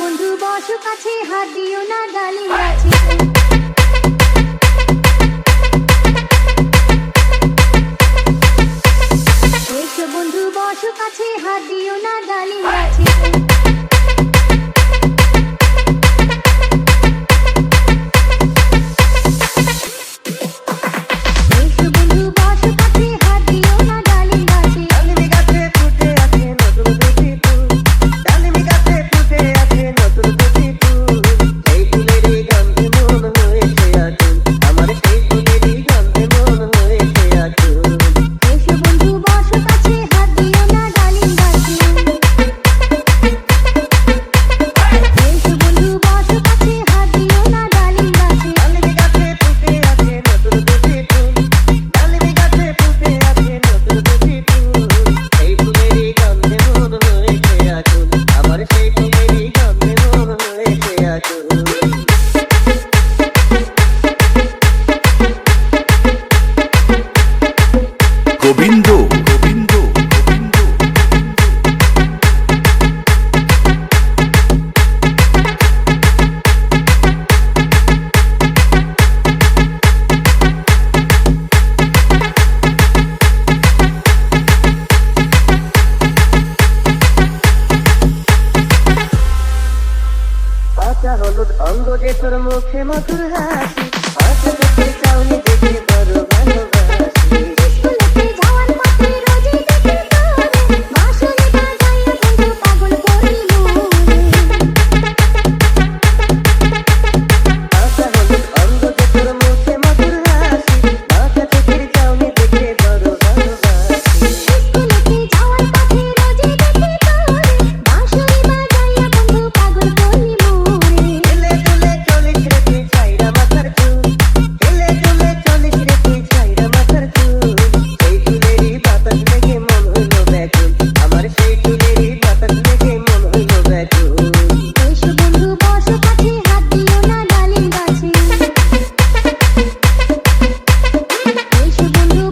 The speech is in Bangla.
বন্ধু, বসো কাছে, হাত দিও না ডালিম গাছে বন্ধু, বসো কাছে, হাত দিও না ডালিম গাছে হলুদ অঙ্গ যে তোর মুখে মধুর হাসি। হাসতে চাউনি